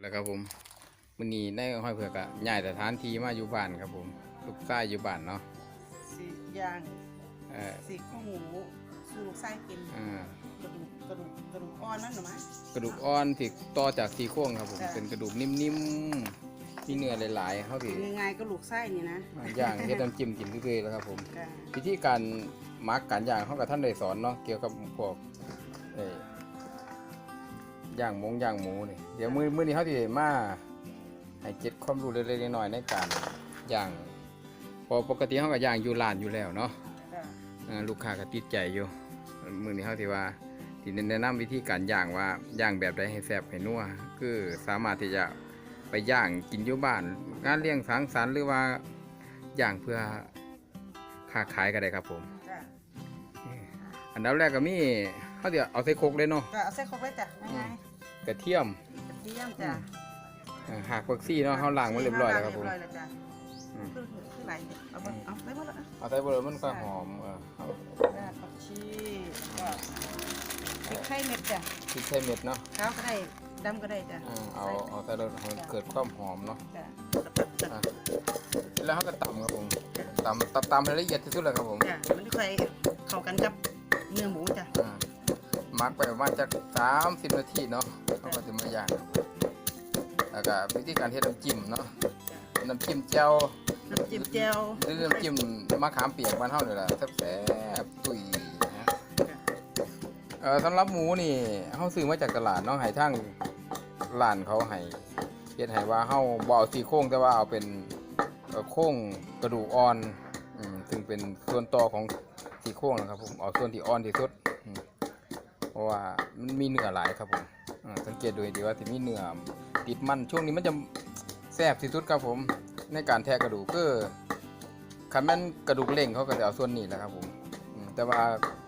แล้วครับผมมื้อนี้ในห้อยเผือกอะย้ายสถานที่มาอยู่บ้านครับผมลูกชายอยู่บ้านเนาะสีย่างเออสีข้าวหมูสูลูกไส้กินอ่ากระดูกกระดูกกระดูกอ่อนนั่นหรือไหมกระดูกอ่อนที่ต่อจากซี่โครงครับผมจ้ะเป็นกระดูกนิ่มๆมีเนื้อหลายๆเขาที่ง่ายๆก็ลูกไส้นี่นะย่างเฮ็ดน้ำจิ้มกินเรื่อยๆแล้วครับผมจ้ะวิธีการหมักการย่างเขากับท่านได้สอนเนาะเกี่ยวกับพวกเอ่อ ย่างหมงย่างหมูนี่เดี๋ยวมื้อมื้อนี้เขาสิมาให้เก็บความรู้เล็กๆน้อยๆในการย่างเพอปกติเขาก็ย่างอยู่ร้านอยู่แล้วเนาะจ้ะอ่าลูกค้าก็ติดใจอยู่มื้อนี้เขาสิว่าที่แนะนำวิธีการย่างว่าย่างแบบใดให้แซ่บให้นัวคือสามารถที่จะไปย่างกินอยู่บ้านงานเลี้ยงสังสรรค์หรือว่าย่างเพื่อค้าขายก็ได้ครับผมจ้ะอันดับแรกก็มีเขาเดี๋ยวเอาใส่โครกเลยเนาะก็เอาใส่ครกไว้จ้ะง่าย กระเทียมๆกระเทียมจ้ะอ่าหักผักซี่เนาะเขาล้างมาเรียบร้อยแล้วครับผมเรียบร้อยแล้วจ้ะอืม คือคือไหลเอาไปเอาได้หมดแล้วอะเอาใส่เบอร์มันก็หอมเออเอาจ้ะผักชีก็พริกไทยเม็ดจ้ะพริกไทยเม็ดเนาะขาวก็ได้ดำก็ได้จ้ะอ่าเอาเอาใส่เลยให้เกิดความหอมเนาะจ้ะอะแล้วเขาก็ตำครับผมตำตำตำให้ละเอียดที่สุดเลยครับผมจ้ะมันจะค่อยเข้ากันกับเนื้อหมูจ้ะอ่า หมักไปประมาณจากสามสิบนาทีเนาะเขาก็จะมาย่างแล้วก็วิธีการเฮ็ดน้ำจิ้มเนาะจ้ะน้ำจิ้มแจ่วน้ำจิ้มแจ่วหรือน้ำจิ้มมะขามเปียกบ้านเฮานี่แหละแซ่บๆตุ๋ยนะจ้ะเอ่อสำหรับหมูนี่เฮาซื้อมาจากตลาดเนาะให้ทางร้านเขาให้เฮ็ดให้ว่าเฮาบ่เอาซี่โครงแต่ว่าเอาเป็นเอ่อโครงกระดูกอ่อนอืมซึ่งเป็นส่วนต่อของซี่โครงนะครับผมเอาส่วนที่อ่อนที่สุดอืมเพ ราะว่ามันมีเนื้อหลายครับผมอ่าสังเกตดูให้ดีว่าสิมีเนื้อติดมันช่วงนี้มันจะแซ่บที่สุดครับผมในการแทะกระดูกก็คันแม่นกระดูกเล่งเขาก็จะเอาส่วนนี้แหละครับผมอืมแต่ว่า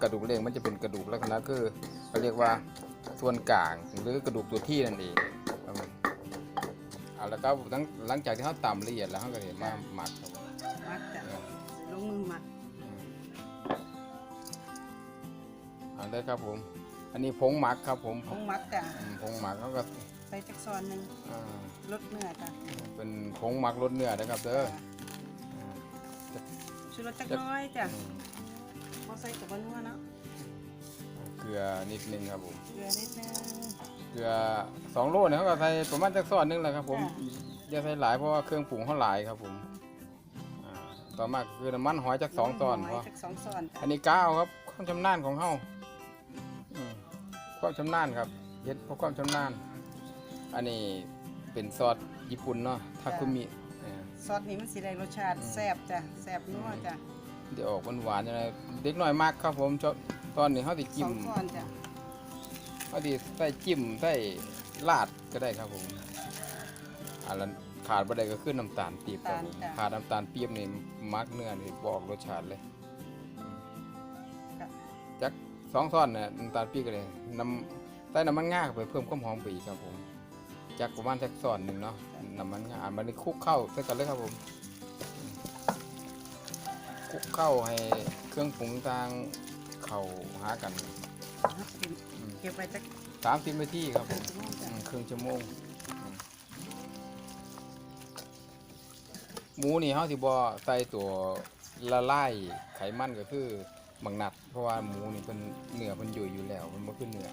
กระดูกเล่งมันจะเป็นกระดูกลักษณะคือเขาเรียกว่าส่วนกลางหรือกระดูกตัวที่นั่นเองครับผมเอาแล้วก็หลังหลังจากที่เขาตำละเอียดแล้วเขาก็เห็นมาหมักครับผมมัดจ้ะลงมือมัดอืมเอาได้ครับผม อันนี้ผงหมักครับผมผงมัดจ้ะอืมผงหมักเขาก็ใส่จักซอนหนึ่งอ่าลดเนื้อจ้ะเป็นผงหมักรสเนื้อนะครับเด้ออืมชูรสจักน้อยจ้ะอืมพอใส่กับบันัวเนาะเกลือนิดนึงครับผม เกลือนิดนึง เกลือสองโลเนี่ยเขาก็ใส่ประมาณจักซอนหนึงแหละครับ ผมจ้ะอย่าใส่หลายเพราะว่าเครื่องปรุงเขาหลายครับผมอ่าต่อมาคือน้ำมันหอยจากสองตอนหเพราะจักสองซอนจ้ะอันนี้ก้าวครับความชำนาญของเขาอืม ความชำนาญครับเฮ็ดเพราะความชำนาญ อันนี้เป็นซอสญี่ปุ่นเนาะทาคุมิเออ ซอสนี้มันสิได้รสชาติอืม แซ่บจ้ะแซ่บนัวจ้ะเดี๋ยวออกหวานๆอะไรเด็กน้อยมากครับผมชอบตอนนี้เขาติสจิ้อมงซอนจ้ะเขาติใส่จิ้มใส่ลาดก็ได้ครับผมอันละขาดบ่ได้ก็คือน้ำตาลปี๊บครับผมขาดน้ำตาลปี๊บนี่มักเนื้อนี่บอกรสชาติเลยจ้ะจัก สองท่อนเนี่ยน้ำตาลปี๊บก็เลยน้ำใส่น้ำมันงาเข้าไปเพิ่มความหอมไปอีกครับผมจักประมาณสักซ้อนหนึ่งเนาะน้ำมันงามันนี่คลุกเข้าใส่กันเลยครับผมคลุกเข้าให้เครื่องปรุงต่างเข้าหากันเก็บไว้จักสามสิบนาทีครับคผรึ่งมชั่วโมงอืจ้ะมครึ่งชั่วโมงอืมหมูนี่เขาสิบ่ใส่ตัวละลายไขมันก็คือ บังนัด เพราะว่าหมูนี่เป็นเนื้อมันอยู่อยู่แล้ว มันบ่คือเนื้อ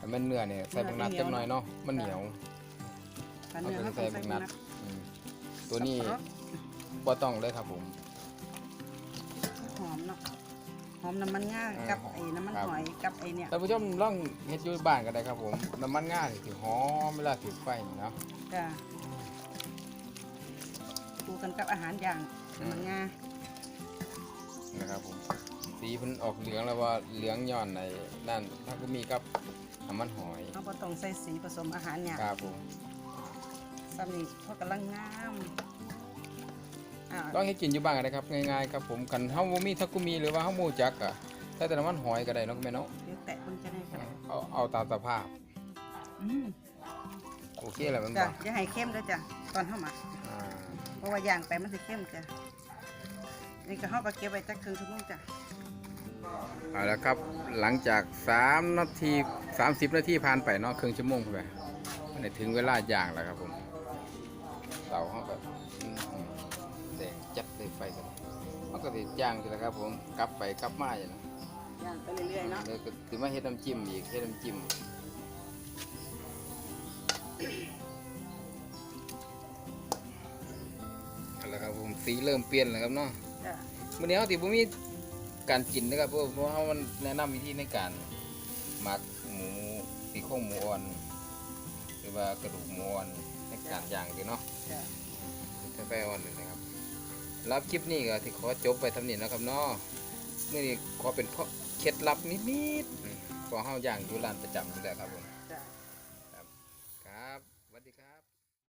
ถ้ามันเนื้อเนี่ยใส่บังนัดจักหน่อยเนาะมันเหนียวอันเนื้อเขาต้องใส่บักนัดอืมตัวนี้สับปะรดบ่ต้องเลยครับผม หอมเนาะหอมน้ำมันงาเออกับหอมไอ้น้ำมันครับ หอยกับไอ้เนี่ย ท่านผู้ชมลองเฮ็ดอยู่บ้านก็ได้ครับผมน้ำมันงานี่สิหอมเวลาถือไฟนี่เนาะ จ้ะดูกันกับอาหารอย่างน้ำมันงา นะครับผมสีเพิ่นออกเหลืองแล้วว่าเหลืองย้อนในนั่นถ้าก็มีกับน้ำมันหอยเขาก็ต้องใส่สีผสมอาหารเนี่ยครับผมซ้ำนี่เขากำลังงามอ่าลองให้กินอยู่บ้านก็ได้ครับง่ายๆครับผมกันเฮาบ่มีทักกุมีหรือว่าเฮาหมูจักอะใส่แต่น้ำมันหอยก็ได้เนาะแม่เนาะเดี๋ยวแตะมันจะได้ค่ะเอาเอาตามสภาพอืมโอเคแล้วมันจ้ะบ่อย่าให้เข้มด้วยจ้ะตอนเข้ามาอ่าเพราะว่าย่างไปมันจะเข้มจ้ะ นี่ก็เข้าไปเก็บไว้จักครึ่งชั่วโมงจ้ะเอาละครับหลังจาก 3 นาที 30 นาทีผ่านไปเนาะครึ่งชั่วโมงไปมันได้ถึงเวลาย่างแล้วครับผมเตาเขาแบบแดงจัดเลยไฟกันมันก็ติย่างทีละครับผมกลับไปกลับมาอย่างนั้นย่างไปเรื่อยๆเนาะแล้วก็ถือมาเฮ็ดน้ำจิ้มอีกเฮ็ดน้ำจิ้มเอาละครับผมสีเริ่มเปลี่ยนแล้วครับเนาะ จ้ะมื้อนี้เฮาสิบ่มีการกินนะครับเพราะเพราะเฮามันแนะนำวิธีในการหมักหมูสีโครงหมูอ่อนหรือว่ากระดูกหมูอ่อนในการย่างอยู่เนาะจ้ะกาแฟอ่อนเลยนะครับรับคลิปนี้ก็ที่ขอจบไปทำนี้นะครับเนาะมื้อนี้ขอเป็นข้อเคล็ดลับนิดๆอืมเพอเฮาย่างอยู่ร้านประจำอยู่แล้วครับผม